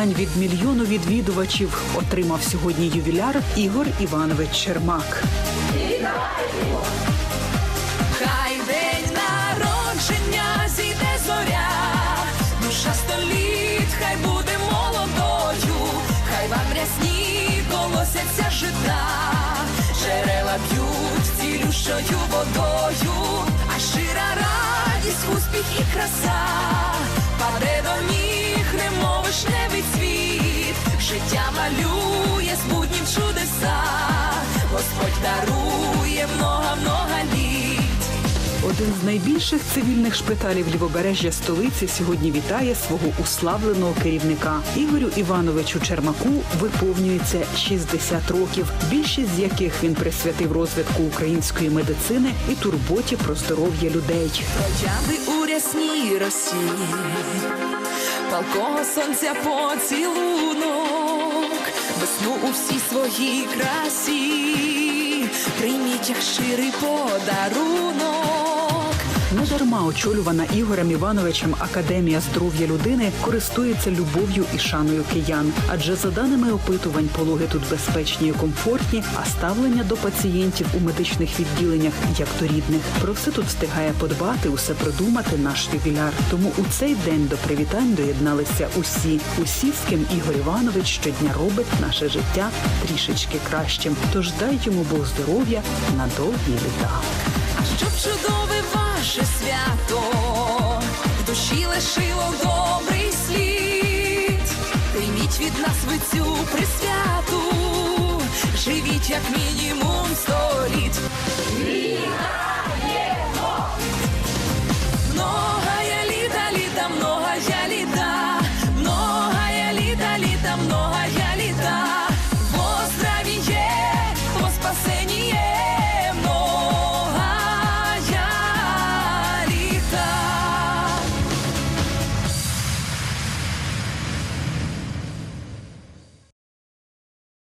Привітань від мільйону відвідувачів. Отримав сьогодні ювіляр Ігор Іванович Чермак. Хай день народження зійде зоря, душа століт, хай буде молодою, хай вам рясні колосяться жита, джерела б'ють цілющою водою, а щира радість, успіх і краса, життя малює з буднів чудеса, Господь дарує много-много літ. Один з найбільших цивільних шпиталів лівобережжя столиці сьогодні вітає свого уславленого керівника Ігорю Івановичу Чермаку. Виповнюється 60 років, більшість з яких він присвятив розвитку української медицини і турботі про здоров'я людей. Троянди у рясній росі, палкого сонця поцілунок, весну у всій своїй красі, прийміть як ширий подарунок. Не дарма очолювана Ігорем Івановичем Академія здоров'я людини користується любов'ю і шаною киян. Адже за даними опитувань, пологи тут безпечні і комфортні, а ставлення до пацієнтів у медичних відділеннях як до рідних. Про все тут встигає подбати, усе продумати наш ювіляр. Тому у цей день до привітань доєдналися усі, усі, з ким Ігор Іванович щодня робить наше життя трішечки кращим. Тож дай йому Бог здоров'я на довгі літа. Щоб чудове ваше свято, в душі лишило добрий слід. Прийміть від нас ви цю присвяту, живіть як мінімум сто літ.